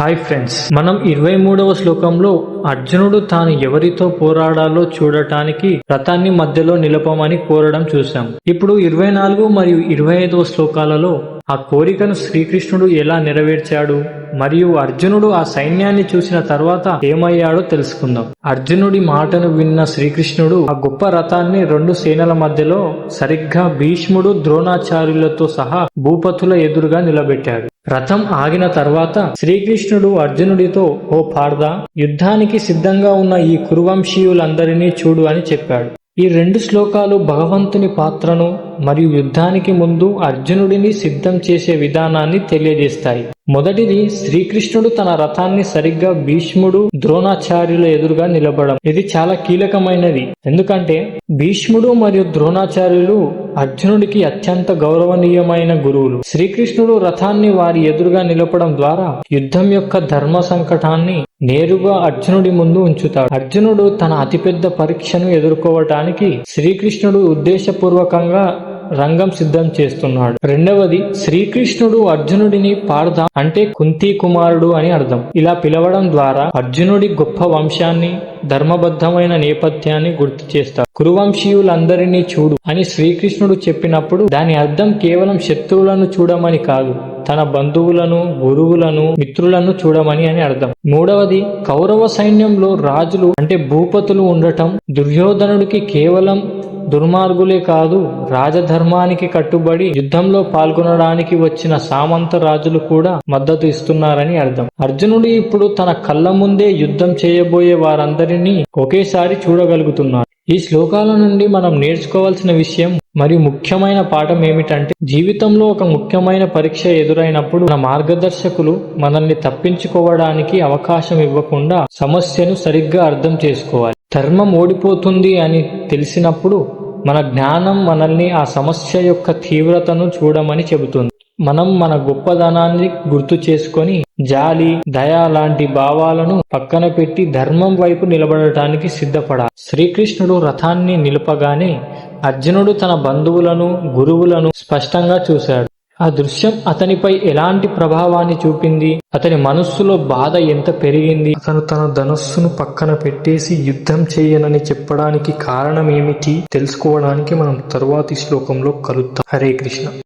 Hi friends మనం ఇరవై మూడవ శ్లోకంలో అర్జునుడు తాను ఎవరితో పోరాడాలో చూడటానికి రథాన్ని మధ్యలో నిలపమని కోరడం చూశాం. ఇప్పుడు ఇరవై నాలుగు మరియు ఇరవై ఐదవ శ్లోకాలలో ఆ కోరికను శ్రీకృష్ణుడు ఎలా నెరవేర్చాడు మరియు అర్జునుడు ఆ సైన్యాన్ని చూసిన తర్వాత ఏమయ్యాడో తెలుసుకుందాం. అర్జునుడి మాటను విన్న శ్రీకృష్ణుడు ఆ గొప్ప రథాన్ని రెండు సేనల మధ్యలో సరిగ్గా భీష్ముడు ద్రోణాచార్యులతో సహా భూపతుల ఎదురుగా నిలబెట్టాడు. రథం ఆగిన తర్వాత శ్రీకృష్ణుడు అర్జునుడితో ఓ పార్ద యుద్ధానికి సిద్ధంగా ఉన్న ఈ కురువంశీయులందరినీ చూడు అని చెప్పాడు. ఈ రెండు శ్లోకాలు భగవంతుని పాత్రను మరియు యుద్ధానికి ముందు అర్జునుడిని సిద్ధం చేసే విధానాన్ని తెలియజేస్తాయి. మొదటిది శ్రీకృష్ణుడు తన రథాన్ని సరిగ్గా భీష్ముడు ద్రోణాచార్యుల ఎదురుగా నిలబడం ఇది చాలా కీలకమైనది. ఎందుకంటే భీష్ముడు మరియు ద్రోణాచార్యులు అర్జునుడికి అత్యంత గౌరవనీయమైన గురువులు. శ్రీకృష్ణుడు రథాన్ని వారి ఎదురుగా నిలపడం ద్వారా యుద్ధం యొక్క ధర్మ సంకటాన్ని నేరుగా అర్జునుడి ముందు ఉంచుతాడు. అర్జునుడు తన అతిపెద్ద పరీక్షను ఎదుర్కోవటానికి శ్రీకృష్ణుడు ఉద్దేశపూర్వకంగా రంగం సిద్ధం చేస్తున్నాడు. రెండవది శ్రీకృష్ణుడు అర్జునుడిని పార్థ అంటే కుంతి కుమారుడు అని అర్థం. ఇలా పిలవడం ద్వారా అర్జునుడి గొప్ప వంశాన్ని ధర్మబద్ధమైన నేపథ్యాన్ని గుర్తు చేస్తాడు. కురువంశీయులందరినీ చూడు అని శ్రీకృష్ణుడు చెప్పినప్పుడు దాని అర్థం కేవలం శత్రువులను చూడమని కాదు తన బంధువులను గురువులను మిత్రులను చూడమని అని అర్థం. మూడవది కౌరవ సైన్యంలో రాజులు అంటే భూపతులు ఉండటం దుర్యోధనుడికి కేవలం దుర్మార్గులే కాదు రాజధర్మానికి కట్టుబడి యుద్ధంలో పాల్గొనడానికి వచ్చిన సామంత రాజులు కూడా మద్దతు ఇస్తున్నారని అర్థం. అర్జునుడు ఇప్పుడు తన కళ్ళ ముందే యుద్ధం చేయబోయే వారందరినీ ఒకేసారి చూడగలుగుతున్నాడు. ఈ శ్లోకాల నుండి మనం నేర్చుకోవాల్సిన విషయం మరియు ముఖ్యమైన పాఠం ఏమిటంటే జీవితంలో ఒక ముఖ్యమైన పరీక్ష ఎదురైనప్పుడు మన మార్గదర్శకులు మనల్ని తప్పించుకోవడానికి అవకాశం ఇవ్వకుండా సమస్యను సరిగ్గా అర్థం చేసుకోవాలి. ధర్మం ఓడిపోతుంది అని తెలిసినప్పుడు మన జ్ఞానం మనల్ని ఆ సమస్య యొక్క తీవ్రతను చూడమని చెబుతుంది. మనం మన గొప్పదనాన్ని గుర్తు చేసుకొని జాలి దయ లాంటి భావాలను పక్కన పెట్టి ధర్మం వైపు నిలబడటానికి సిద్ధపడాలి. శ్రీకృష్ణుడు రథాన్ని నిలపగానే అర్జునుడు తన బంధువులను గురువులను స్పష్టంగా చూశాడు. ఆ దృశ్యం అతనిపై ఎలాంటి ప్రభావాన్ని చూపింది? అతని మనస్సులో బాధ ఎంత పెరిగింది? అతను తన ధనస్సును పక్కన పెట్టేసి యుద్ధం చేయనని చెప్పడానికి కారణం ఏమిటి తెలుసుకోవడానికి మనం తరువాతి శ్లోకంలో కలుద్దాం. హరే కృష్ణ.